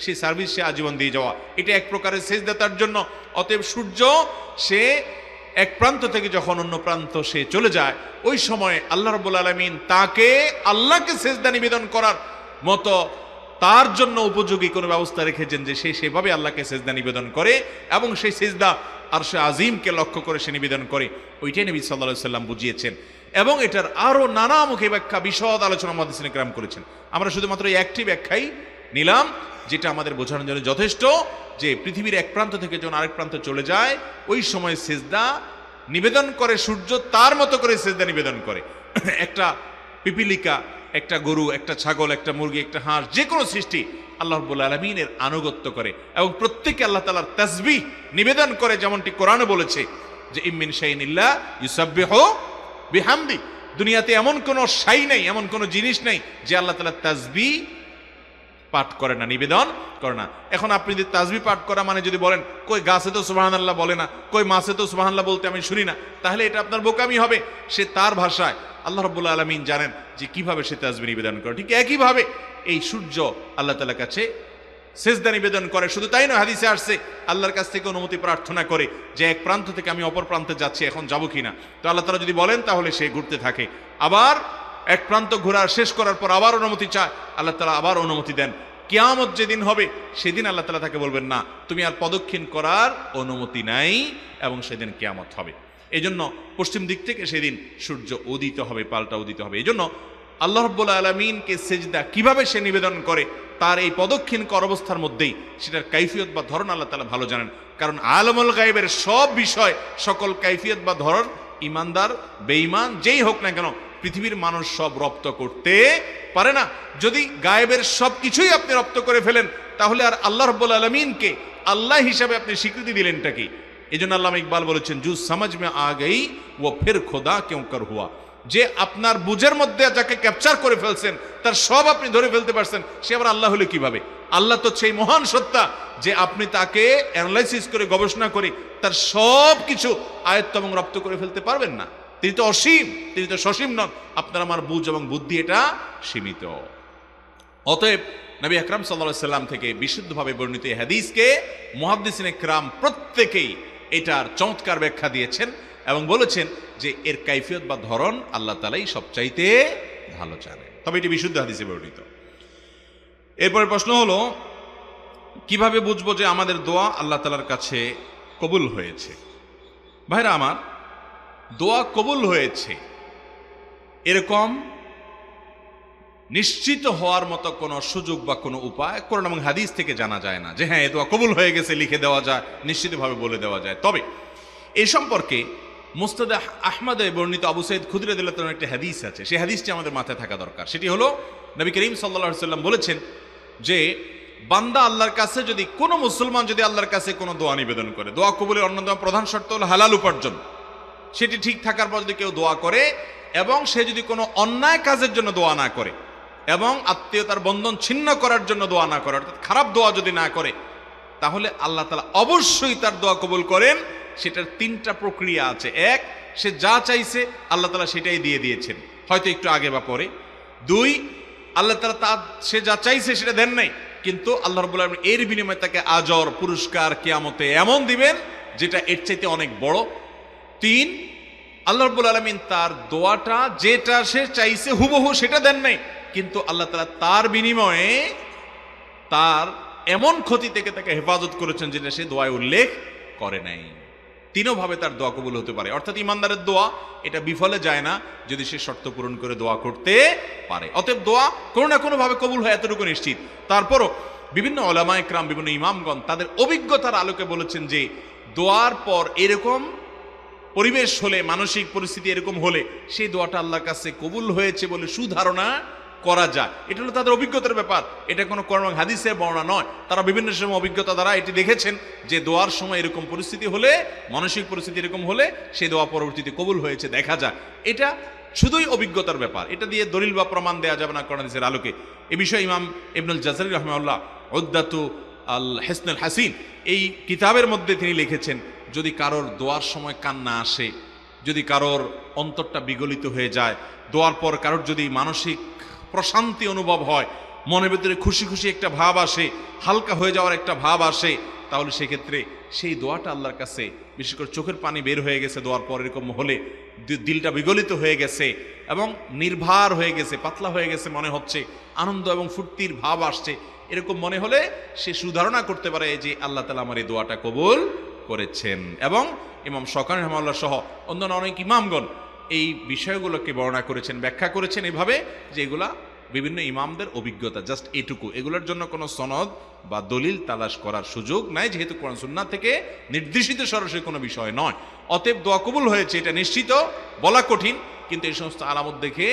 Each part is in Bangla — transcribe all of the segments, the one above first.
সেই সার্ভিস সে আজীবন দিয়ে যাওয়া। এটা এক প্রকারের সেজদা তার জন্য। অতএব সূর্য, সে এক প্রান্ত থেকে যখন অন্য প্রান্ত সে চলে যায়, ওই সময় আল্লাহ রব্বুল আলমিন তাকে আল্লাহকে সেজদা নিবেদন করার মতো তার জন্য উপযোগী কোনো ব্যবস্থা রেখেছেন যে সে সেভাবে আল্লাহকে সেজদা নিবেদন করে এবং সেই সেজদা আর সে আজিমকে লক্ষ্য করে সে নিবেদন করে। ওইটাই নবী সাল্লাহ সাল্লাম বুঝিয়েছেন। এবং এটার আরও নানামুখী ব্যাখ্যা বিশদ আলোচনা মহাদিস গ্রাম করেছেন। আমরা শুধুমাত্র একটি ব্যাখ্যাই নিলাম, যেটা আমাদের বোঝানোর জন্য যথেষ্ট যে পৃথিবীর এক প্রান্ত থেকে যখন আরেক প্রান্ত চলে যায়, ওই সময় সেজদা নিবেদন করে, সূর্য তার মতো করে সেজদা নিবেদন করে। একটা পিপিলিকা, একটা গরু, একটা ছাগল, একটা মুরগি, একটা হাঁস যে কোনো সৃষ্টি আল্লাহ রব্বুল আলমিনের আনুগত্য করে এবং প্রত্যেকে আল্লাহ তালার তাসবি নিবেদন করে, যেমনটি কোরআনে বলেছে যে ইমিন শাইন ইল্লা ইউসাব্বিহ বিহামদি। দুনিয়াতে এমন কোনো সাই নেই, এমন কোনো জিনিস নেই যে আল্লাহ তালা তাসবি পাঠ করে না, নিবেদন করে না। এখন আপনি যদি তাজবি পাঠ করা মানে যদি বলেন, কই গাছে তো সুবাহান আল্লাহ বলে না, কই মাছে তো সুবাহান আল্লাহ বলতে আমি শুনি না, তাহলে এটা আপনার বোকামি হবে। সে তার ভাষায় আল্লাহ রব্বুল্লা আলমিন জানেন যে কীভাবে সে তাজবি নিবেদন করে। ঠিক একইভাবে এই সূর্য আল্লাহ তালার কাছে সেজদা নিবেদন করে। শুধু তাই নয়, হাদিসে আসছে, আল্লাহর কাছ থেকে অনুমতি প্রার্থনা করে যে এক প্রান্ত থেকে আমি অপর প্রান্তে যাচ্ছি, এখন যাব কিনা। তো আল্লাহ তালা যদি বলেন, তাহলে সে ঘুরতে থাকে। আবার এক প্রান্ত ঘোরার শেষ করার পর আবার অনুমতি চায়, আল্লাহ তালা আবার অনুমতি দেন। কেয়ামত যেদিন হবে, সেদিন আল্লাহ তালা তাকে বলবেন, না, তুমি আর পদক্ষিণ করার অনুমতি নাই এবং সেদিন কেয়ামত হবে। এই জন্য পশ্চিম দিক থেকে সেদিন সূর্য উদিত হবে, পাল্টা উদিত হবে। এই জন্য আল্লাহ রব্বুল আলমিনকে সেজদা কীভাবে সে নিবেদন করে, তার এই পদক্ষিণ কর অবস্থার মধ্যেই সেটার কাইফিয়ত বা ধরন আল্লাহ তালা ভালো জানেন। কারণ আলমুল গাইবের সব বিষয়, সকল কাইফিয়ত বা ধরন ইমানদার বেঈমান, যেই হোক না কেন পৃথিবীর মানুষ সব রপ্ত করতে পারে না। যদি গায়েবের সব কিছুই আপনি রপ্ত করে ফেলেন, তাহলে আর আল্লাহ রব্বুল আলমিনকে আল্লাহ হিসাবে আপনি স্বীকৃতি দিলেনটা কি? এই জন্য আল্লাহ ইকবাল বলেছেন জু সমাজ মে আ গই ও ফের খোদা কেউ কর হুয়া। যে আপনার বুঝের মধ্যে যাকে ক্যাপচার করে ফেলছেন, তার সব আপনি ধরে ফেলতে পারছেন, সে আবার আল্লাহ হলে কীভাবে? আল্লাহ তো সেই মহান সত্তা যে আপনি তাকে অ্যানালাইসিস করে গবেষণা করে তার সব কিছু আয়ত্ত এবং রপ্ত করে ফেলতে পারবেন না। তিনি তো অসীম, তিনি তো সসীম নন। আপনার আমার বুঝ এবং বুদ্ধি এটা সীমিত। অতএব নবী আকরাম সাল্লা সাল্লাম থেকে বিশুদ্ধভাবে বর্ণিত এই হাদিসকে মহাদ্দিসিন একরাম প্রত্যেকেই এটার চমৎকার ব্যাখ্যা দিয়েছেন এবং বলেছেন যে এর কাইফিয়ত বা ধরন আল্লাহ তালাই সবচাইতে ভালো জানেন। তবে এটি বিশুদ্ধ হাদিসে বর্ণিত। এরপরে প্রশ্ন হলো, কীভাবে বুঝব যে আমাদের দোয়া আল্লাহ তালার কাছে কবুল হয়েছে? ভাইরা আমার দোয়া কবুল হয়েছে। এরকম নিশ্চিত হওয়ার মতো কোনো সুযোগ বা কোনো উপায় কোরআন এবং হাদিস থেকে জানা যায় না যে হ্যাঁ এ দোয়া কবুল হয়ে গেছে, লিখে দেওয়া যায়, নিশ্চিতভাবে বলে দেওয়া যায়। তবে এ সম্পর্কে মুস্তাদ আহমদে বর্ণিত আবু সৈয়দ খুদরে দিল্লাহ একটি হাদিস আছে। সেই হাদিসটি আমাদের মাথায় থাকা দরকার। সেটি হলো নবী করিম সাল্লা সাল্লাম বলেছেন যে, বান্দা আল্লাহর কাছে যদি কোনো মুসলমান যদি আল্লাহর কাছে কোনো দোয়া নিবেদন করে, দোয়া কবুলের অন্যতম প্রধান শর্ত হলো হালাল উপার্জন। সেটি ঠিক থাকার পর যদি কেউ দোয়া করে এবং সে যদি কোনো অন্যায় কাজের জন্য দোয়া না করে এবং আত্মীয়তার বন্ধন ছিন্ন করার জন্য দোয়া না করে, অর্থাৎ খারাপ দোয়া যদি না করে, তাহলে আল্লাহ তালা অবশ্যই তার দোয়া কবুল করেন। সেটার তিনটা প্রক্রিয়া আছে। এক, সে যা চাইছে আল্লাহ তালা সেটাই দিয়ে দিয়েছেন। হয়তো একটু আগে বা পরে। দুই, আল্লাহ তালা তা, সে যা চাইছে সেটা দেন নাই, কিন্তু আল্লাহ রবুল্লাহ এর বিনিময়ে তাকে আজর, পুরস্কার, কেয়ামতে এমন দিবেন যেটা এর চাইতে অনেক বড়। তিন, আল্লাহ রব্বুল আলমিন তার দোয়াটা যেটা সে চাইছে হুবহু সেটা দেন নাই। কিন্তু আল্লাহ তালা তার বিনিময়ে তার এমন ক্ষতি থেকে তাকে হেফাজত করেছেন যেটা সে দোয়ায় উল্লেখ করে নাই। তিনোভাবে তার দোয়া কবুল হতে পারে। অর্থাৎ ইমানদারের দোয়া, এটা বিফলে যায় না যদি সে শর্ত পূরণ করে দোয়া করতে পারে। অতএব দোয়া কোনো না কোনোভাবে কবুল হয় এতটুকু নিশ্চিত। তারপরও বিভিন্ন ওলামায় ক্রাম, বিভিন্ন ইমামগণ তাদের অভিজ্ঞতার আলোকে বলেছেন যে দোয়ার পর এরকম পরিবেশ হলে, মানসিক পরিস্থিতি এরকম হলে, সেই দোয়াটা আল্লাহর কাছে কবুল হয়েছে বলে সুধারণা করা যায়। এটা হলো তাদের অভিজ্ঞতার ব্যাপার। এটা কোনো কর্ম হাদিসের বর্ণনা নয়। তারা বিভিন্ন সময় অভিজ্ঞতা দ্বারা এটি দেখেছেন যে দোয়ার সময় এরকম পরিস্থিতি হলে, মানসিক পরিস্থিতি এরকম হলে, সেই দোয়া পরবর্তীতে কবুল হয়েছে, দেখা যায়। এটা শুধুই অভিজ্ঞতার ব্যাপার। এটা দিয়ে দলিল বা প্রমাণ দেওয়া যাবে না কোরআন হাদিসের আলোকে। এ বিষয়ে ইমাম ইবনুল জাজারি রহমাউল্লাহ উদ্দাতু আল হেসনুল হাসিন এই কিতাবের মধ্যে তিনি লিখেছেন যদি কারোর দোয়ার সময় কান্না আসে, যদি কারোর অন্তরটা বিগলিত হয়ে যায়, দোয়ার পর কারোর যদি মানসিক প্রশান্তি অনুভব হয়, মনের ভিতরে খুশি খুশি একটা ভাব আসে, হালকা হয়ে যাওয়ার একটা ভাব আসে, তাহলে সেক্ষেত্রে সেই দোয়াটা আল্লাহর কাছে, বিশেষ করে চোখের পানি বের হয়ে গেছে দোয়ার পর এরকম হলে দিলটা বিগলিত হয়ে গেছে এবং নির্ভার হয়ে গেছে, পাতলা হয়ে গেছে মনে হচ্ছে, আনন্দ এবং ফুর্তির ভাব আসছে, এরকম মনে হলে সে সুধারণা করতে পারে যে আল্লাহ তালা আমার এই দোয়াটা কবুল করেছেন। এবং ইমাম শকান রহমাল্লাহ সহ অন্যান্য অনেক ইমামগণ এই বিষয়গুলোকে বর্ণনা করেছেন, ব্যাখ্যা করেছেন এভাবে যে এগুলা বিভিন্ন ইমামদের অভিজ্ঞতা, জাস্ট এটুকু। এগুলোর জন্য কোনো সনদ বা দলিল তালাশ করার সুযোগ নাই, যেহেতু কোরআন সুন্নাহ থেকে নির্দেশিত সরাসরি কোনো বিষয় নয়। অতএব দোয়া কবুল হয়েছে, এটা নিশ্চিত, বলা কঠিন, কিন্তু এই সমস্ত আলামত দেখে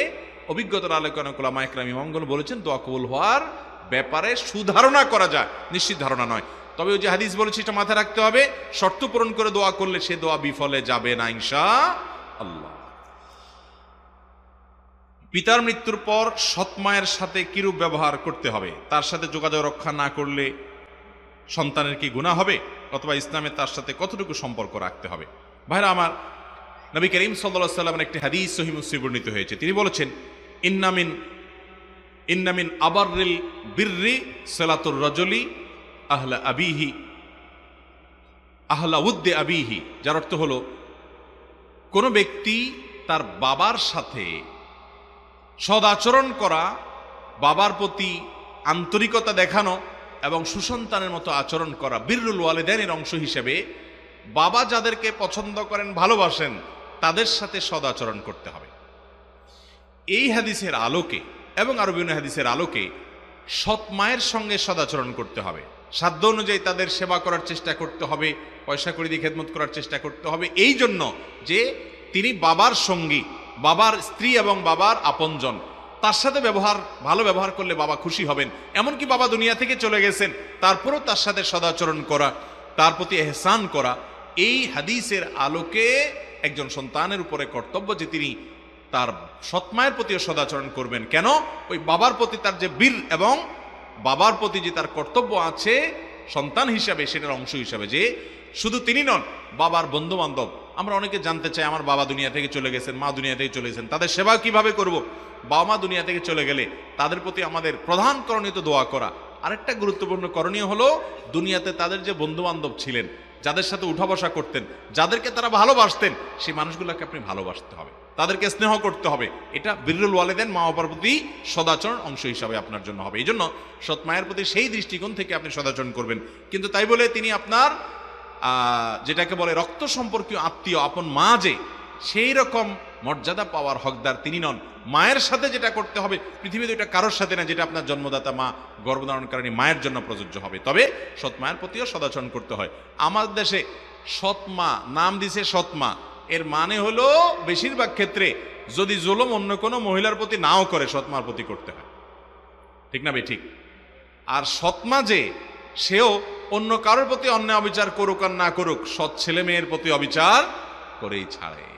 অভিজ্ঞতার আলোচনা কোলামা একরাম ইমামগণ বলেছেন, দোয়া কবুল হওয়ার ব্যাপারে সুধারণা করা যায়। নিশ্চিত ধারণা নয়। তবে ওই যে হাদিস বলেছি, এটা মাথায় রাখতে হবে, শর্ত পূরণ করে দোয়া করলে সে দোয়া বিফলে যাবে না ইনশা আল্লাহ পিতার মৃত্যুর পর সৎ মায়ের সাথে কিরূপ ব্যবহার করতে হবে? তার সাথে যোগাযোগ রক্ষা না করলে সন্তানের কি গুণা হবে? অথবা ইসলামে তার সাথে কতটুকু সম্পর্ক রাখতে হবে? ভাইরা, আমার নবী করিম সাল্লা সাল্লামের একটি হাদিস সহি মুসলিম বর্ণিত হয়েছে। তিনি বলেছেন, ইন্নামিন ইন্নামিন আবারিল বিররি সেলাতুর রজলি আহলা আবিহি, আহলা উদ্দে আবিহি, যার অর্থ হলো, কোনো ব্যক্তি তার বাবার সাথে সদাচরণ করা, বাবার প্রতি আন্তরিকতা দেখানো এবং সুসন্তানের মতো আচরণ করা বীরুল ওয়ালেদানের অংশ হিসেবে বাবা যাদেরকে পছন্দ করেন, ভালোবাসেন, তাদের সাথে সদাচরণ করতে হবে। এই হাদিসের আলোকে এবং আরও বিভিন্ন হাদিসের আলোকে সৎ মায়ের সঙ্গে সদাচরণ করতে হবে। সাধ্য অনুযায়ী তাদের সেবা করার চেষ্টা করতে হবে, পয়সা করে দিয়ে খেদমত করার চেষ্টা করতে হবে। এই জন্য যে তিনি বাবার সঙ্গী, বাবার স্ত্রী এবং বাবার আপনজন, তার সাথে ব্যবহার, ভালো ব্যবহার করলে বাবা খুশি হবেন। এমনকি বাবা দুনিয়া থেকে চলে গেছেন, তারপরেও তার সাথে সদাচরণ করা, তার প্রতি এহসান করা, এই হাদিসের আলোকে একজন সন্তানের উপরে কর্তব্য যে তিনি তার সৎমায়ের প্রতিও সদাচরণ করবেন। কেন? ওই বাবার প্রতি তার যে বীর এবং বাবার প্রতি যে তার কর্তব্য আছে, সন্তান হিসাবে সেটার অংশ হিসাবে যে শুধু তিনি নন, বাবার বন্ধু বান্ধব আমরা অনেকে জানতে চাই, আমার বাবা দুনিয়া থেকে চলে গেছেন, মা দুনিয়া থেকে চলে গেছেন, তাদের সেবা কীভাবে করব? বাবা মা দুনিয়া থেকে চলে গেলে তাদের প্রতি আমাদের প্রধান করণীয় তো দোয়া করা। আরেকটা গুরুত্বপূর্ণ করণীয় হলো, দুনিয়াতে তাদের যে বন্ধু বান্ধব ছিলেন যাদের সাথে উঠা বসা করতেন, যাদেরকে তারা ভালোবাসতেন, সেই মানুষগুলোকে আপনি ভালোবাসতে হবে। তাদেরকে স্নেহ করতে হবে। এটা বিরুল ওয়ালেদেন মা বাবার প্রতি সদাচরণ অংশ হিসাবে আপনার জন্য হবে। এই জন্য সৎ মায়ের প্রতি সেই দৃষ্টিকোণ থেকে আপনি সদাচরণ করবেন। কিন্তু তাই বলে তিনি আপনার যেটাকে বলে রক্ত সম্পর্কীয় আত্মীয়, আপন মা যে, সেই রকম মর্যাদা পাওয়ার হকদার তিনি নন। মায়ের সাথে যেটা করতে হবে, পৃথিবীতে এটা কারোর সাথে না, যেটা আপনার জন্মদাতা মা গর্ভধারণকারী মায়ের জন্য প্রযোজ্য হবে। তবে সৎ মায়ের প্রতিও সদাচরণ করতে হয়। আমার দেশে সৎ মা, নাম দিছে সৎ মা। এর মানে হলো বেশিরভাগ ক্ষেত্রে যদি জুলুম অন্য কোনো মহিলার প্রতি নাও করে, সৎ মার প্রতি করতে হয়। ঠিক না ঠিক আর সৎমা যে, সেও অন্য কারোর প্রতি অন্যায় অবিচার করুক আর না করুক, সৎ ছেলে মেয়ের প্রতি অবিচার করেই ছাড়ে।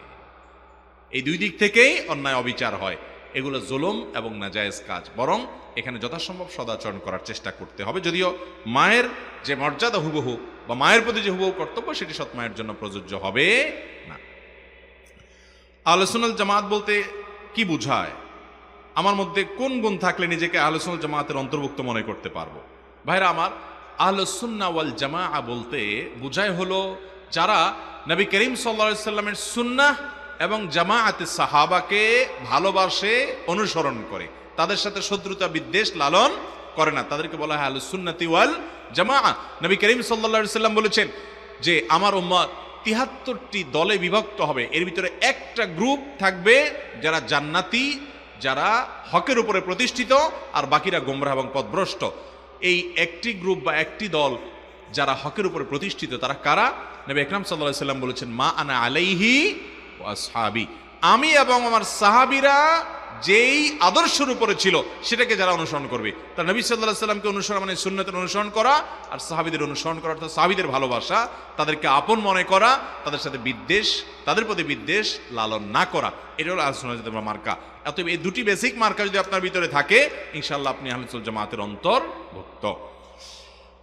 এই দুই দিক থেকেই অন্যায় অবিচার হয়। এগুলো জুলুম এবং নাজায়েজ কাজ। বরং এখানে যথাসম্ভব সদাচরণ করার চেষ্টা করতে হবে। যদিও মায়ের যে মর্যাদা হুবহু বা মায়ের প্রতি যে হুবহু কর্তব্য, সেটি সৎ মায়ের জন্য প্রযোজ্য হবে না। আলোচনাল জামাত বলতে কি বুঝায়? আমার মধ্যে কোন গুণ থাকলে নিজেকে আলোচনাল জামাতের অন্তর্ভুক্ত মনে করতে পারব? ভাইরা, আমার আহলুসুন্না ওয়াল জামা বলতে বুঝায় হলো যারা নবী করিম সাল্লা সাল্লামের সুন্নাহ এবং জামাআতে সাহাবাকে ভালোবাসে, অনুসরণ করে। তাদের সাথে শত্রুতা বিদ্বেষ লালন করে না। তাদেরকে বলা হয় আহলুসুন্নাতি ওয়াল জামা নবী করিম সাল্লা সাল্লাম বলেছেন যে, আমার উম্মত তিহাত্তরটি দলে বিভক্ত হবে। এর ভিতরে একটা গ্রুপ থাকবে যারা জান্নাতি, যারা হকের উপরে প্রতিষ্ঠিত, আর বাকিরা গোমরা এবং পদভ্রষ্ট। এই একটি গ্রুপ বা একটি দল যারা হকের উপরে প্রতিষ্ঠিত, তারা কারা? নবী একরাম সাল্লাহ সাল্লাম বলেছেন, মা আনা আলাইহি ওয়া সাহাবি আমি এবং আমার সাহাবিরা যেই আদর্শের উপরে ছিল, সেটাকে যারা অনুসরণ করবে। তার নবী সাল্লাহ সাল্লামকে অনুসরণ মানে সুন্নতের অনুসরণ করা আর সাহাবিদের অনুসরণ করা, অর্থাৎ সাহাবিদের ভালোবাসা, তাদেরকে আপন মনে করা, তাদের সাথে বিদ্বেষ, তাদের প্রতি বিদ্বেষ লালন না করা। এটা হলো আলোচনা মার্কা। অতএব এই দুটি বেসিক মার্কা যদি আপনার ভিতরে থাকে ইনশাল্লাহ আপনি আহলুল জামাতের অন্তর্ভুক্ত।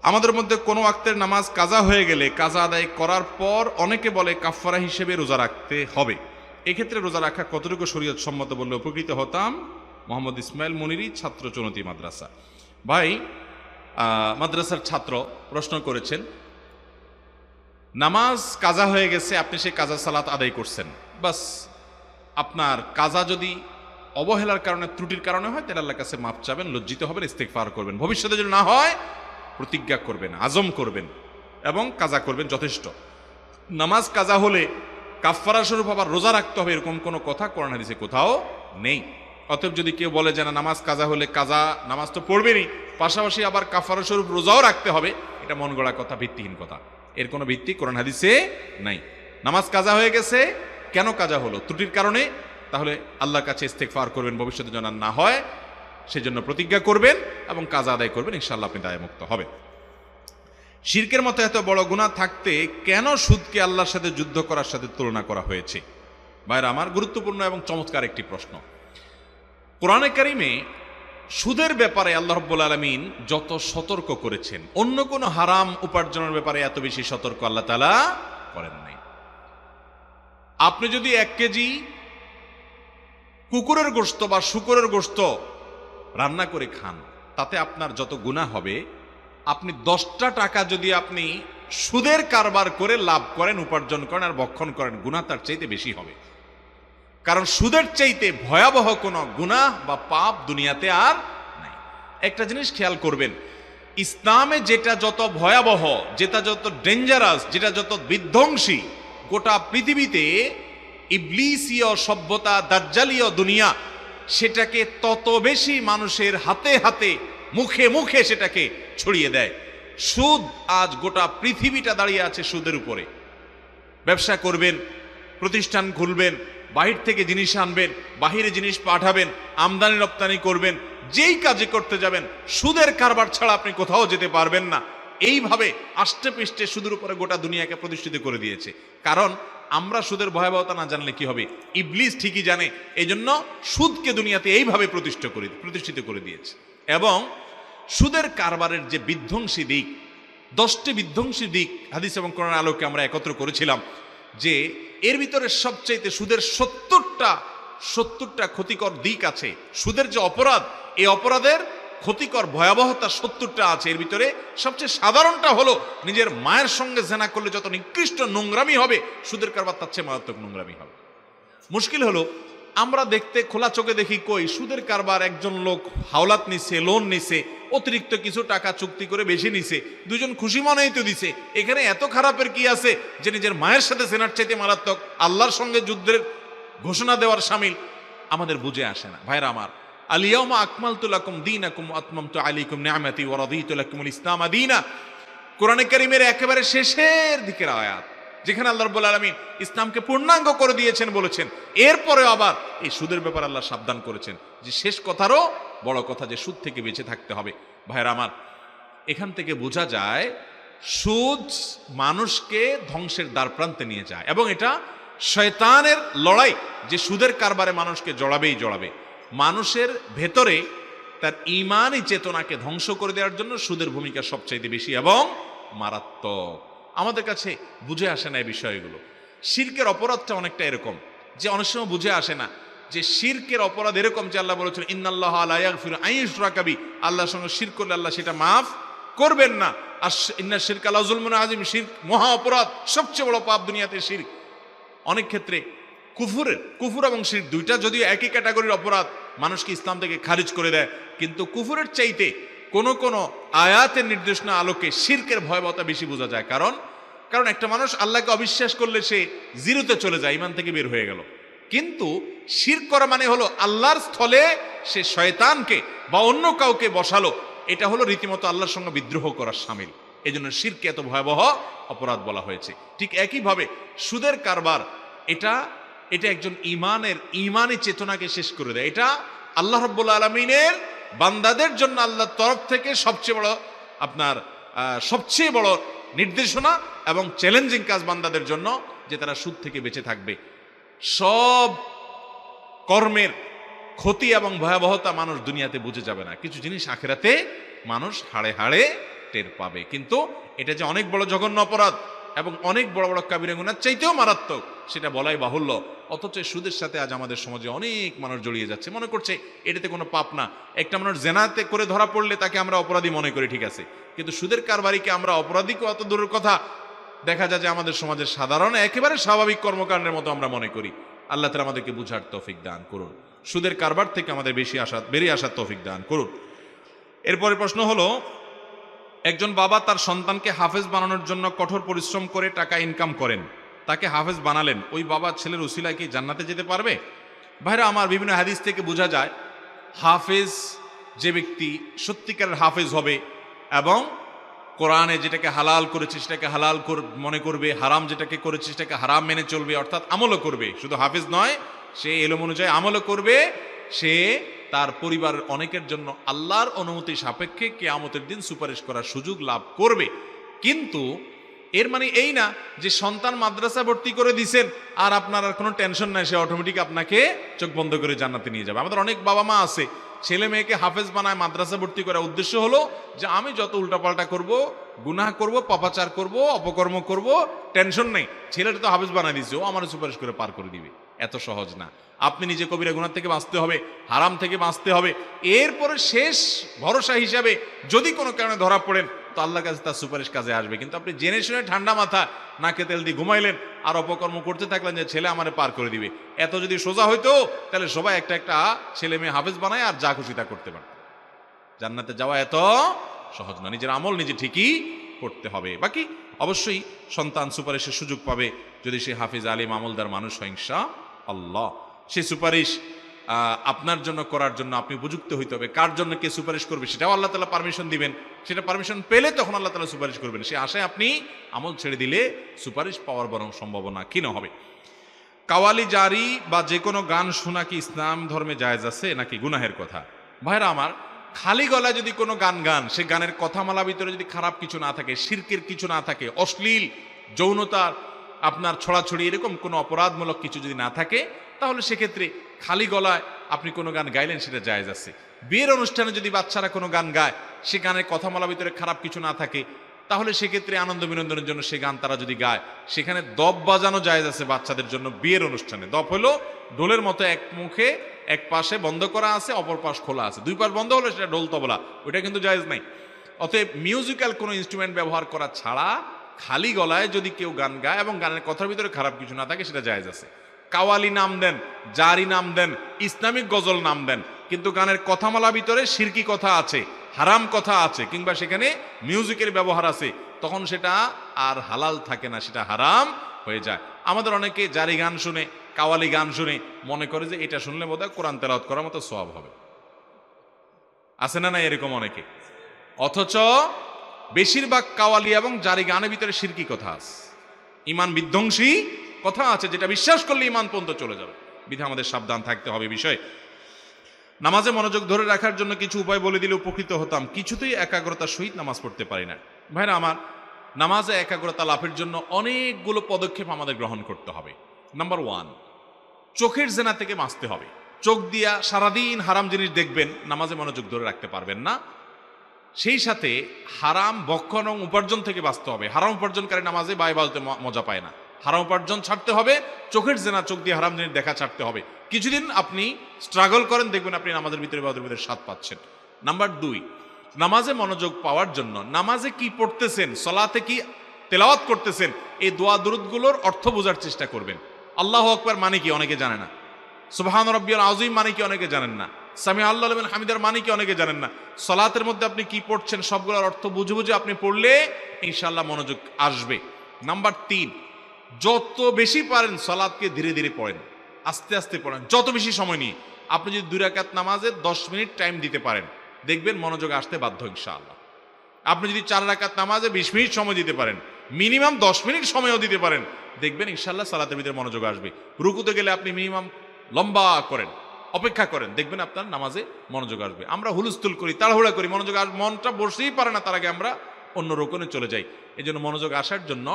আমাদের মধ্যে কোনো আক্তের নামাজ কাজা হয়ে গেলে কাজা আদায় করার পর অনেকে বলে কাফারা হিসেবে রোজা রাখতে হবে। এক্ষেত্রে রোজা রাখা কতটুকু শরীয়ত সম্মত বললে উপকৃত হতাম? মোহাম্মদ ইসমাইল মনিরি, ছাত্র চনতি মাদ্রাসা। ভাই মাদ্রাসার ছাত্র প্রশ্ন করেছেন, নামাজ কাজা হয়ে গেছে, আপনি সেই কাজা সালাত আদায় করছেন। বাস, আপনার কাজা যদি অবহেলার কারণে, ত্রুটির কারণে হয়, তাহলে আল্লাহর কাছে মাপ চাবেন, লজ্জিত হবেন ইস্তেকফার করবেন। ভবিষ্যতে যদি না হয় প্রতিজ্ঞা করবেন, আজম করবেন এবং কাজা করবেন যথেষ্ট। নামাজ কাজা হলে কাফফারা স্বরূপ আবার রোজা রাখতে হবে এরকম কোনো কথা কোরআন হাদিসে কোথাও নেই। অতএব যদি কেউ বলে যে না, নামাজ কাজা হলে কাজা, নামাজ তো পড়বেনই, পাশাপাশি আবার কাফারা স্বরূপ রোজাও রাখতে হবে, এটা মন গড়া কথা, ভিত্তিহীন কথা। এর কোনো ভিত্তি কোরআন হাদিসে নাই। নামাজ কাজা হয়ে গেছে, কেন কাজা হলো? ত্রুটির কারণে? তাহলে আল্লাহর কাছে ইস্তেকফার করবেন, ভবিষ্যতে যেন না হয়। সেজন্য প্রতিজ্ঞা করবেন এবং কাজ আদায় করবেন, ইনশাআল্লাহ আপনি দায়মুক্ত হবেন। শিরকের মতো এত বড় গুণা থাকতে কেন সুদকে আল্লাহর সাথে যুদ্ধ করার সাথে তুলনা করা হয়েছে? বাইরে আমার গুরুত্বপূর্ণ এবং চমৎকার একটি প্রশ্ন। কোরআনে কারিমে সুদের ব্যাপারে আল্লাহ রব্বুল আলমিন যত সতর্ক করেছেন, অন্য কোনো হারাম উপার্জনের ব্যাপারে এত বেশি সতর্ক আল্লাহ তালা করেন নাই। আপনি যদি এক কেজি কুকুরের গোস্ত বা শুকুরের গোস্ত রান্না করে খান, তাতে আপনার যত গুণা হবে, আপনি দশটা টাকা যদি আপনি সুদের কারবার করে লাভ করেন, উপার্জন করেন আর ভক্ষণ করেন গুণা তার চাইতে বেশি হবে। কারণ সুদের চাইতে ভয়াবহ কোনো গুণা বা পাপ দুনিয়াতে আর নাই। একটা জিনিস খেয়াল করবেন, ইসলামে যেটা যত ভয়াবহ, যেটা যত ডেঞ্জারাস যেটা যত বিধ্বংসী, গোটা পৃথিবীতে ইবলিসীয় সভ্যতা, দাজ্জালীয় দুনিয়া সেটাকে তত বেশি মানুষের হাতে হাতে, মুখে মুখে সেটাকে ছড়িয়ে দেয়। সুদ আজ গোটা পৃথিবীটা দাঁড়িয়ে আছে সুদের উপরে। ব্যবসা করবেন, প্রতিষ্ঠান খুলবেন, বাহির থেকে জিনিস আনবেন, বাহিরে জিনিস পাঠাবেন, আমদানি রপ্তানি করবেন, যেই কাজে করতে যাবেন, সুদের কারবার ছাড়া আপনি কোথাও যেতে পারবেন না। এইভাবে আষ্টে পৃষ্ঠে সুদের উপরে গোটা দুনিয়াকে প্রতিষ্ঠিত করে দিয়েছে। কারণ আমরা সুদের ভয়াবহতা না জানলে কি হবে? ইবলিস ঠিকই জানে এই জন্য সুদকে দুনিয়াতে এইভাবে প্রতিষ্ঠিত করে প্রতিষ্ঠিত করে দিয়েছে। এবং সুদের কারবারের যে বিধ্বংসী দিক, দশটি বিধ্বংসী দিক হাদিস এবং কোরআন আলোকে আমরা একত্র করেছিলাম যে এর ভিতরে সবচাইতে সুদের সত্তরটা সত্তরটা ক্ষতিকর দিক আছে। সুদের যে অপরাধ, এই অপরাধের ক্ষতিকর ভয়াবহতা সত্তরটা আছে, এর ভিতরে সবচেয়ে সাধারণটা হলো নিজের মায়ের সঙ্গে জেনা করলে যত নিকৃষ্ট নোংরামি হবে, সুদের কারবার তার চেয়ে মারাত্মক নোংরামি হবে। মুশকিল হলো, আমরা দেখতে খোলা চোখে দেখি কই, সুদের কারবার একজন লোক হাওলাত নিছে, লোন নিছে, অতিরিক্ত কিছু টাকা চুক্তি করে বেশি নিছে, দুজন খুশি মনেই তো দিছে। এখানে এত খারাপের কি আছে যে নিজের মায়ের সাথে সেনার চাইতে মারাত্মক আল্লাহর সঙ্গে যুদ্ধের ঘোষণা দেওয়ার সামিল আমাদের বুঝে আসে না। ভাইরা আমার আলিয়াউমা আকমাল তুলাকুম দিন আকুম আত্মম তো আলিকুম নিয়ামাতি ওরাদিতুলাকুমুল ইসলাম আদিনা কোরআনে কারিমের একেবারে শেষের দিকের আয়াত, যেখানে আল্লাহ রব্বুল আলমিন ইসলামকে পূর্ণাঙ্গ করে দিয়েছেন বলেছেন। এরপরে আবার এই সুদের ব্যাপারে আল্লাহ সাবধান করেছেন যে শেষ কথারও বড় কথা যে সুদ থেকে বেঁচে থাকতে হবে। ভাইরা আমার, এখান থেকে বোঝা যায় সুদ মানুষকে ধ্বংসের দ্বার প্রান্তে নিয়ে যায় এবং এটা শয়তানের লড়াই, যে সুদের কারবারে মানুষকে জড়াবেই জড়াবে। মানুষের ভেতরে তার ইমানই চেতনাকে ধ্বংস করে দেওয়ার জন্য সুদের ভূমিকা সবচাইতে বেশি এবং মারাত্মক। আমাদের কাছে বুঝে আসে না এই বিষয়গুলো। শির্কের অপরাধটা অনেকটা এরকম, যে অনেক সময় বুঝে আসে না যে শির্কের অপরাধ এরকম যে আল্লাহ বলেছেন ইন্নাল্লাহ আলাইয়াগফিরু আইয়ুশরাকাবি আল্লাহর সঙ্গে শির করলে আল্লাহ সেটা মাফ করবেন না। আর ইন্না শিরক আল্লাহ আজিম শির মহা অপরাধ, সবচেয়ে বড় পাপ দুনিয়াতে শির। অনেক ক্ষেত্রে কুফুরের কুফুর এবং শির দুইটা যদিও একই ক্যাটাগরির অপরাধ মানুষকে ইসলাম থেকে খারিজ করে দেয়। কিন্তু কুফুরের চাইতে কোন কোন আয়াতের নির্দেশনা আলোকে শির্কের ভয়াবহতা বেশি বোঝা যায়। কারণ কারণ একটা মানুষ আল্লাহকে অবিশ্বাস করলে সে জিরোতে চলে যায়, ইমান থেকে বের হয়ে গেল। কিন্তু শির করা মানে হলো আল্লাহর স্থলে সে শয়তানকে বা অন্য কাউকে বসালো। এটা হলো রীতিমতো আল্লাহর সঙ্গে বিদ্রোহ করার সামিল। এই জন্য শিরকে এত ভয়াবহ অপরাধ বলা হয়েছে। ঠিক একইভাবে সুদের কারবার, এটা এটা একজন ইমানের ইমানি চেতনাকে শেষ করে দেয়। এটা আল্লাহ রব্বুল আলমিনের বান্দাদের জন্য আল্লাহর তরফ থেকে সবচেয়ে বড় আপনার সবচেয়ে বড় নির্দেশনা এবং চ্যালেঞ্জিং কাজ বান্দাদের জন্য যে তারা সুদ থেকে বেঁচে থাকবে। সব কর্মের ক্ষতি এবং ভয়াবহতা মানুষ দুনিয়াতে বুঝে যাবে না। কিছু জিনিস আখেরাতে মানুষ হাড়ে হাড়ে টের পাবে। কিন্তু এটা যে অনেক বড় জঘন্য অপরাধ এবং অনেক বড় বড় কাবিরা গুনার চাইতেও মারাত্মক। সেটা বলাই বাহুল্য। অথচ সুদের সাথে আজ আমাদের সমাজে অনেক মানুষ জড়িয়ে যাচ্ছে। মনে করছে এটাতে কোনো পাপ না। একটা মানুষ জেনাতে করে ধরা পড়লে তাকে আমরা অপরাধী মনে করি, ঠিক আছে। কিন্তু সুদের কারবারিকে আমরা অপরাধীকে অত দূরের কথা দেখা যায় যে আমাদের সমাজের সাধারণ, একেবারে স্বাভাবিক কর্মকাণ্ডের মতো আমরা মনে করি। আল্লাহ তালা আমাদেরকে বুঝার তৌফিক দান করুন। সুদের কারবার থেকে আমাদের বেশি আসা বেরিয়ে আসার তৌফিক দান করুন। এরপরে প্রশ্ন হলো একজন বাবা তার সন্তানকে হাফেজ বানানোর জন্য কঠোর পরিশ্রম করে টাকা ইনকাম করেন। তাকে হাফেজ বানালেন। ওই বাবা ছেলের উসিলায় কি জান্নাতে যেতে পারবে? ভাইরা, আমার বিভিন্ন হাদিস থেকে বোঝা যায়, হাফেজ যে ব্যক্তি সত্যিকারের হাফেজ হবে এবং কোরআনে যেটাকে হালাল করেছে সেটাকে হালাল মনে করবে, হারাম যেটাকে করেছে সেটাকে হারাম মেনে চলবে, অর্থাৎ আমলও করবে। শুধু হাফেজ নয়, সে এলম অনুযায়ী আমলও করবে, সে তার পরিবারের অনেকের জন্য আল্লাহর অনুমতি সাপেক্ষে কেয়ামতের দিন সুপারিশ করার সুযোগ লাভ করবে। কিন্তু এর মানে এই না যে সন্তান মাদ্রাসা ভর্তি করে দিছেন, আর আপনার আর কোনো টেনশন নাই, সে অটোমেটিক আপনাকে চোখ বন্ধ করে জান্নাতে নিয়ে যাবে। আমাদের অনেক বাবা মা আছে, ছেলে মেয়েকে হাফেজ বানায় মাদ্রাসা ভর্তি করার উদ্দেশ্য হলো যে আমি যত উল্টাপাল্টা করব, গুনাহ করব, পাপাচার করব, অপকর্ম করব, টেনশন নেই। ছেলেটা তো হাফেজ বানায় দিচ্ছে ও আমার সুপারিশ করে পার করে দিবে। এত সহজ না। আপনি নিজে কবিরা গুনার থেকে বাঁচতে হবে, হারাম থেকে বাঁচতে হবে। এরপরে শেষ ভরসা হিসাবে যদি কোনো কারণে ধরা পড়েন, তো আল্লাহর কাছে তার সুপারিশ কাজে আসবে। কিন্তু আপনি জেনে শুনে ঠান্ডা মাথা, নাকে তেল দিয়ে ঘুমাইলেন আর অপকর্ম করতে থাকলেন যে ছেলে আমারে পার করে দিবে। এত যদি সোজা হইতো, তাহলে সবাই একটা একটা ছেলে মেয়ে হাফেজ বানায় আর যা খুশি তা করতে পারে জান্নাতে যাওয়া এত সহজ না, নিজের আমল নিজে ঠিকই করতে হবে। বাকি অবশ্যই সন্তান সুপারিশের সুযোগ পাবে যদি সে হাফিজ, আলিম, আমলদার মানুষ হিংসা আল্লাহ সে সুপারিশ আপনার জন্য করার জন্য আপনি উপযুক্ত হইতে হবে। কার জন্য কে সুপারিশ করবে সেটাও আল্লাহ তালা পারমিশন দিবেন। সেটা পারমিশন পেলে তখন আল্লাহ তালা সুপারিশ করবেন। সে আশায় আপনি আমল ছেড়ে দিলে সুপারিশ পাওয়ার বরং সম্ভাবনা ক্ষীণ হবে? কাওয়ালি জারি বা যে কোনো গান শোনা কি ইসলাম ধর্মে জায়েজ আছে নাকি গুনাহের কথা? ভাইরা আমার, খালি গলায় যদি কোনো গান গান, সে গানের কথামালা ভিতরে যদি খারাপ কিছু না থাকে, শিরকের কিছু না থাকে, অশ্লীল, যৌনতার, আপনার ছড়াছড়ি এরকম কোনো অপরাধমূলক কিছু যদি না থাকে তাহলে সেক্ষেত্রে খালি গলায় আপনি কোনো গান গাইলেন সেটা জায়েজ আছে। বিয়ের অনুষ্ঠানে যদি বাচ্চারা কোনো গান গায়, সে গানের কথামালা ভিতরে খারাপ কিছু না থাকে, তাহলে সেক্ষেত্রে আনন্দ বিনোদনের জন্য সে গান তারা যদি গায়, সেখানে দপ বাজানো জায়েজ আছে বাচ্চাদের জন্য বিয়ের অনুষ্ঠানে। দপ হলো ঢোলের মতো এক মুখে এক পাশে বন্ধ করা আছে, অপর পাশ খোলা আছে। দুই পাশ বন্ধ হলে সেটা ঢোল তবলা, ওইটা কিন্তু জায়েজ নাই। অতএব মিউজিক্যাল কোনো ইনস্ট্রুমেন্ট ব্যবহার করা ছাড়া খালি গলায় যদি কেউ গান গায় এবং গানের কথার ভিতরে খারাপ কিছু না থাকে, সেটা জায়েজ আছে। কাওয়ালি নাম দেন, জারি নাম দেন, ইসলামিক গজল নাম দেন, কিন্তু গানের কথামালা ভিতরে শিরকি কথা আছে, হারাম কথা আছে, কিংবা সেখানে মিউজিকের ব্যবহার আছে, তখন সেটা আর হালাল থাকে না, সেটা হারাম হয়ে যায়। আমাদের অনেকে জারি গান শুনে, কাওয়ালি গান শুনে মনে করে যে এটা শুনলে বোধহয় কোরআন তেলাওয়াত করার মতো সব হবে। আছে না না এরকম অনেকে? অথচ বেশিরভাগ কাওয়ালি এবং জারি গানের ভিতরে শিরকি কথা আছে। ইমান বিধ্বংসী কথা আছে যেটা বিশ্বাস করলে ইমান পর্যন্ত চলে যাবে। বিধা আমাদের সাবধান থাকতে হবে বিষয়ে। নামাজে মনোযোগ ধরে রাখার জন্য কিছু উপায় বলে দিলে উপকৃত হতাম। কিছুতেই একাগ্রতার সহিত নামাজ পড়তে পারি না। ভাইরা আমার, নামাজে একাগ্রতা লাভের জন্য অনেকগুলো পদক্ষেপ আমাদের গ্রহণ করতে হবে। নাম্বার ওয়ান চোখের জেনা থেকে বাঁচতে হবে। চোখ দিয়া সারাদিন হারাম জিনিস দেখবেন, নামাজে মনোযোগ ধরে রাখতে পারবেন না। সেই সাথে হারাম বক্ষণ এবং উপার্জন থেকে বাঁচতে হবে। হারাম উপার্জনকারী নামাজে বাই বালতে ম- মজা পায় না। হারাম উপার্জন ছাড়তে হবে, চোখের জেনা, চোখ দিয়ে হারাম জিনিস দেখা ছাড়তে হবে। কিছুদিন আপনি স্ট্রাগল করেন, দেখবেন আপনি নামাজের ভিতরে বাদের ভিতরে স্বাদ পাচ্ছেন। নাম্বার দুই, নামাজে মনোযোগ পাওয়ার জন্য, নামাজে কি পড়তেছেন, সলাতে কি তেলাওয়াত করতেছেন, এই দোয়া দুরুদগুলোর অর্থ বোঝার চেষ্টা করবেন। আল্লাহ আকবার মানে কি অনেকে জানে না। সুবহান রব্বিয়াল আযীম মানে কি অনেকে জানেন না। সামি আল্লাহ আলমিন হামিদার মানে কি অনেকে জানেন না। সলাতের মধ্যে আপনি কি পড়ছেন, সবগুলোর অর্থ বুঝে বুঝে আপনি পড়লে ইনশাল্লাহ মনোযোগ আসবে। নাম্বার তিন যত বেশি পারেন সলাদকে ধীরে ধীরে পড়েন, আস্তে আস্তে পড়েন। যত বেশি সময় নিয়ে আপনি যদি দুই রাকাত নামাজে দশ মিনিট টাইম দিতে পারেন, দেখবেন মনোযোগ আসতে বাধ্য ইনশাআল্লাহ। আপনি যদি চার রাকাত নামাজে বিশ মিনিট সময় দিতে পারেন মিনিমাম দশ মিনিট সময়ও দিতে পারেন, দেখবেন ইনশাল্লাহ সালাতের ভিতরে মনোযোগ আসবে। রুকুতে গেলে আপনি মিনিমাম লম্বা করেন, অপেক্ষা করেন, দেখবেন আপনার নামাজে মনোযোগ আসবে। আমরা হুলস্থুল করি, তাড়াহুড়া করি, মনোযোগ মনটা বসতেই পারে না, তার আগে আমরা অন্য রোকনে চলে যাই। এই জন্য মনোযোগ আসার জন্য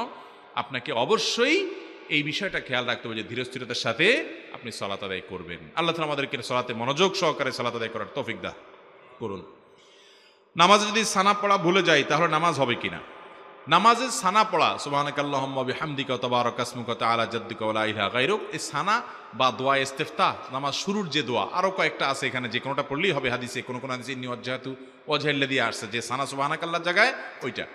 আপনাকে অবশ্যই এই বিষয়টা খেয়াল রাখতে হবে যে ধীরস্থিরতার সাথে আপনি সলাত আদায় করবেন। আল্লাহ তালা আমাদেরকে সলাতে মনোযোগ সহকারে সলাত আদায় করার তৌফিক দা করুন। নামাজ যদি সানা পড়া ভুলে যায় তাহলে নামাজ হবে কিনা নামাজে সানা পড়া, সুবহানাকাল্লাহুম্মা বিহামদিকা ওয়া তাবারাকাসমুকা ওয়া তাআলা জাদ্দুকা ওয়া লা ইলাহা এই সানা বা দোয়া ইস্তেফতা, নামাজ শুরুর যে দোয়া, আরও কয়েকটা আছে এখানে যে কোনোটা পড়লেই হবে হাদিসে, কোনো কোন হাদিসে নিওয়াজ্জাতু ওয়াজহাল্লা দিয়ে আসছে যে সানা সুবহানাকাল্লাহ জায়গায় ওইটা।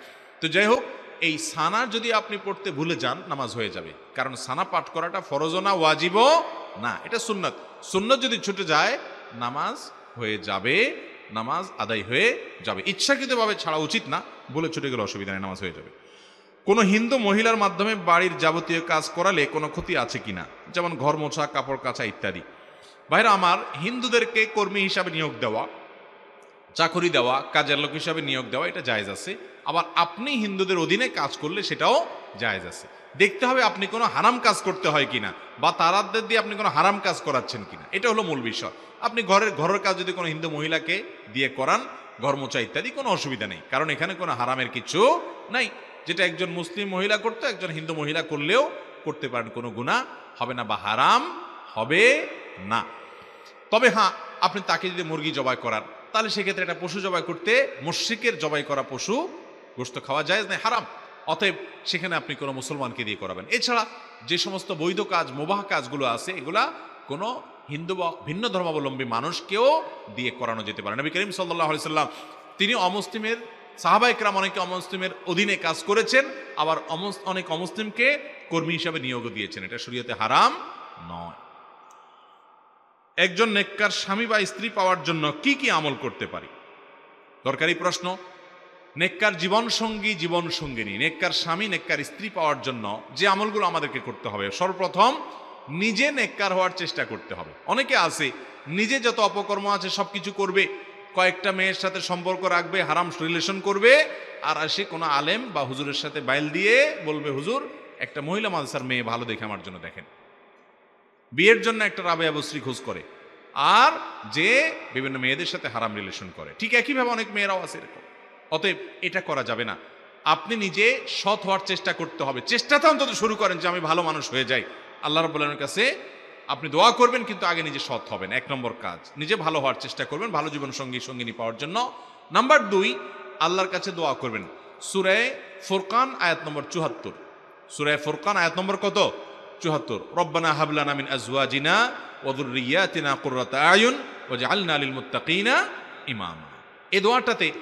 তো যাই হোক এই সানা যদি আপনি পড়তে ভুলে যান, নামাজ হয়ে যাবে। কারণ সানা পাঠ করাটা ফরজও না, ওয়াজিবও না। এটা সুন্নত। সুন্নত যদি ছুটে যায়, নামাজ হয়ে যাবে, নামাজ আদায় হয়ে যাবে। ইচ্ছাকৃতভাবে ছাড়া উচিত না, বলে ছুটে গেলে অসুবিধা নেই, নামাজ হয়ে যাবে। কোনো হিন্দু মহিলার মাধ্যমে বাড়ির যাবতীয় কাজ করালে কোনো ক্ষতি আছে কিনা? যেমন ঘর মোছা, কাপড় কাচা ইত্যাদি। ভাইরা, আমার হিন্দুদেরকে কর্মী হিসাবে নিয়োগ দেওয়া চাকরি দেওয়া, কাজের লোক হিসাবে নিয়োগ দেওয়া, এটা জায়জ আছে। আবার আপনি হিন্দুদের অধীনে কাজ করলে সেটাও জায়জ আছে। দেখতে হবে আপনি কোনো হারাম কাজ করতে হয় কিনা, বা তারাদের দিয়ে আপনি কোনো হারাম কাজ করাচ্ছেন কিনা। এটা হলো মূল বিষয়। আপনি ঘরের ঘরের কাজ যদি কোনো হিন্দু মহিলাকে দিয়ে করান ঘর মোচা ইত্যাদি, কোনো অসুবিধা নেই। কারণ এখানে কোনো হারামের কিছু নাই। যেটা একজন মুসলিম মহিলা করতো, একজন হিন্দু মহিলা করলেও করতে পারেন, কোনো গুণা হবে না বা হারাম হবে না। তবে হ্যাঁ আপনি তাকে যদি মুরগি জবাই করান তাহলে সেক্ষেত্রে একটা পশু জবাই করতে, মুশ্রিকের জবাই করা পশু গোস্ত খাওয়া যায় না হারাম। অতএব সেখানে আপনি কোনো মুসলমানকে দিয়ে করাবেন। এছাড়া যে সমস্ত বৈধ কাজ, মোবাহ কাজগুলো আছে, এগুলা কোনো হিন্দু বা ভিন্ন ধর্মাবলম্বী মানুষকেও দিয়ে করানো যেতে পারে। নবী করিম সাল্লাহ সাল্লাম তিনি অমুসলিমের সাহাবাইকরাম অনেকে অমুসলিমের অধীনে কাজ করেছেন, আবার অনেক অমুসলিমকে কর্মী হিসাবে নিয়োগ দিয়েছেন। এটা শরীয়তে হারাম নয়। একজন নেককার স্বামী বা স্ত্রী পাওয়ার জন্য কি কি আমল করতে পারি? দরকারি প্রশ্ন। নেককার জীবন সঙ্গী জীবন সঙ্গিনী নেককার স্বামী, নেককার স্ত্রী পাওয়ার জন্য যে আমলগুলো আমাদেরকে করতে হবে। সর্বপ্রথম, নিজে নেককার হওয়ার চেষ্টা করতে হবে। অনেকে আছে, নিজে যত অপকর্ম আছে সব কিছু করবে, কয়েকটা মেয়ের সাথে সম্পর্ক রাখবে, হারাম রিলেশন করবে, আর আসে কোনো আলেম বা হুজুরের সাথে বাইল দিয়ে বলবে, হুজুর, একটা মহিলা মাদ্রাসার মেয়ে ভালো দেখে আমার জন্য দেখেন। বিয়ের জন্য একটা রাবে আবশ্রী খোঁজ করে। আর যে বিভিন্ন মেয়েদের সাথে হারাম রিলেশন করে। ঠিক একইভাবে অনেক মেয়েরাও আছে এরকম। অতএব এটা করা যাবে না। আপনি নিজে সৎ হওয়ার চেষ্টা করতে হবে। চেষ্টাটা অন্তত শুরু করেন যে আমি ভালো মানুষ হয়ে যাই। আল্লাহ রব্বুল্লাহের কাছে আপনি দোয়া করবেন, কিন্তু আগে নিজে সৎ হবেন। এক নম্বর কাজ। নিজে ভালো হওয়ার চেষ্টা করবেন, ভালো জীবন সঙ্গী, সঙ্গিনী পাওয়ার জন্য। নাম্বার দুই, আল্লাহর কাছে দোয়া করবেন। সুরায় ফোরকান আয়াত নম্বর চুহাত্তর সুরায় ফোরকান আয়াত নম্বর কত? চুহাত্তর। রব্বানা হাবলানা মিন আজওয়াজিনা ওদুরিয়াতিনা কুররাতা আয়ুন ওয়াজআলনা লিল মুত্তাকিনা ইমামা। এই দোয়াটাতে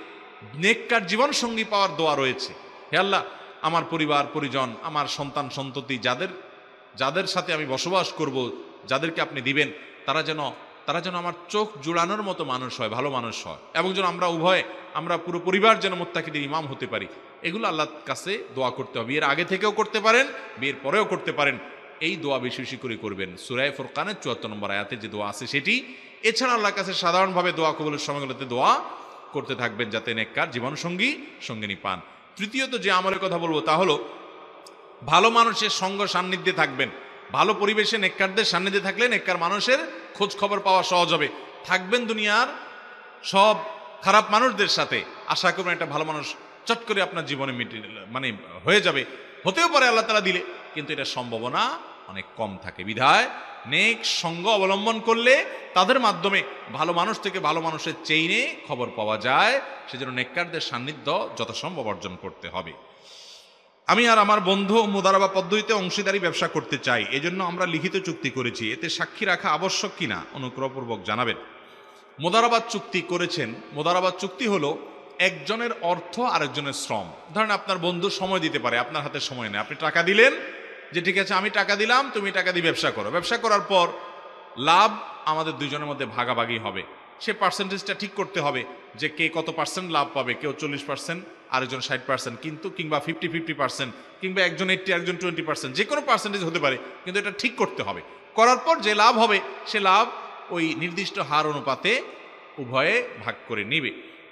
নেককার জীবন সঙ্গী পাওয়ার দোয়া রয়েছে। হে আল্লাহ, আমার পরিবার, পরিজন, আমার সন্তান, সন্ততি যাদের যাদের সাথে আমি বসবাস করব, যাদেরকে আপনি দিবেন, তারা যেন তারা যেন আমার চোখ জুড়ানোর মতো মানুষ হয়, ভালো মানুষ হয়। এবং যেন আমরা উভয়ে, আমরা পুরো পরিবার যেন মোত্তাকিদের ইমাম হতে পারি। এগুলো আল্লাহর কাছে দোয়া করতে হবে। বিয়ের আগে থেকেও করতে পারেন বিয়ের পরেও করতে পারেন। এই দোয়া বেশি বেশি করে করবেন। সুরায় ফুরকানের চুয়াত্তর নম্বর আয়াতে যে দোয়া আছে সেটি, এছাড়া আল্লাহর কাছে সাধারণভাবে দোয়া কবলের সময়গুলোতে দোয়া করতে থাকবেন যাতে নেককার জীবনসঙ্গী, সঙ্গিনী পান। তৃতীয়ত যে আমলের কথা বলব তা হলো, ভালো মানুষের সঙ্গ সান্নিধ্যে থাকবেন। ভালো পরিবেশে নেককারদের সান্নিধ্যে থাকলে নেককার মানুষের খোঁজ খবর পাওয়া সহজ হবে। থাকবেন দুনিয়ার সব খারাপ মানুষদের সাথে। আশা করবেন একটা ভালো মানুষ চট করে আপনার জীবনে মিটে মানে হয়ে যাবে। হতেও পারে আল্লাহ তালা দিলে, কিন্তু এটা সম্ভাবনা অনেক কম থাকে। বিধায় নেক সঙ্গ অবলম্বন করলে তাদের মাধ্যমে ভালো মানুষ থেকে ভালো মানুষের চেইনে খবর পাওয়া যায়। সেজন্য নেককারদের সান্নিধ্য যথাসম্ভব অর্জন করতে হবে। আমি আর আমার বন্ধু মুদারাবা পদ্ধতিতে অংশীদারি ব্যবসা করতে চাই। এজন্য আমরা লিখিত চুক্তি করেছি। এতে সাক্ষী রাখা আবশ্যক কিনা অনুগ্রহপূর্বক জানাবেন। মোদারাবাদ চুক্তি করেছেন। মোদারাবাদ চুক্তি হলো একজনের অর্থ আরেকজনের শ্রম। ধরেন আপনার বন্ধু সময় দিতে পারে, আপনার হাতে সময় নেই। আপনি টাকা দিলেন যে ঠিক আছে, আমি টাকা দিলাম, তুমি টাকা দিয়ে ব্যবসা করো। ব্যবসা করার পর লাভ আমাদের দুজনের মধ্যে ভাগাভাগি হবে। সে পার্সেন্টেজটা ঠিক করতে হবে যে কে কত পার্সেন্ট লাভ পাবে, কেউ চল্লিশ পার্সেন্ট আরেকজন ষাট পার্সেন্ট কিন্তু কিংবা ফিফটি ফিফটি পার্সেন্ট কিংবা একজন এইটটি একজন টোয়েন্টি পার্সেন্ট যে কোনো পার্সেন্টেজ হতে পারে, কিন্তু এটা ঠিক করতে হবে। করার পর যে লাভ হবে, সে লাভ ওই নির্দিষ্ট হার অনুপাতে উভয়ে ভাগ করে নিবে।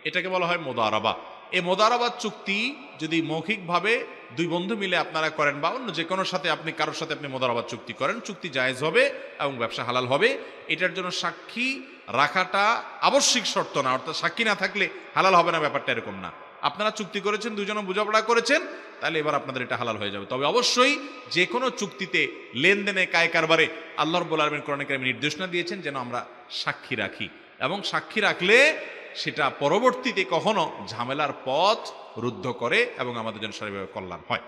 এটাকে বলা হয় মোদারাবা। এই মোদারাবাদ চুক্তি যদি মৌখিকভাবে দুই বন্ধু মিলে আপনারা করেন বা অন্য যে কোনো সাথে আপনি, কারোর সাথে আপনি মোদারাবাদ চুক্তি করেন, চুক্তি জায়েজ হবে এবং ব্যবসা হালাল হবে। এটার জন্য সাক্ষী রাখাটা আবশ্যিক শর্ত না, অর্থাৎ সাক্ষী না থাকলে হালাল হবে না, ব্যাপারটা এরকম না। আপনারা চুক্তি করেছেন দুজনে বোঝাপড়া করেছেন, তাহলে এবার আপনাদের এটা হালাল হয়ে যাবে। তবে অবশ্যই যে কোনো চুক্তিতে লেনদেনে কায় কারবারে আল্লাহর বোলারবেন কোরআন কারিমে নির্দেশনা দিয়েছেন যেন আমরা সাক্ষী রাখি। এবং সাক্ষী রাখলে সেটা পরবর্তীতে কখনো ঝামেলার পথ রুদ্ধ করে এবং আমাদের জন্য শারীরিক কল্যাণ হয়।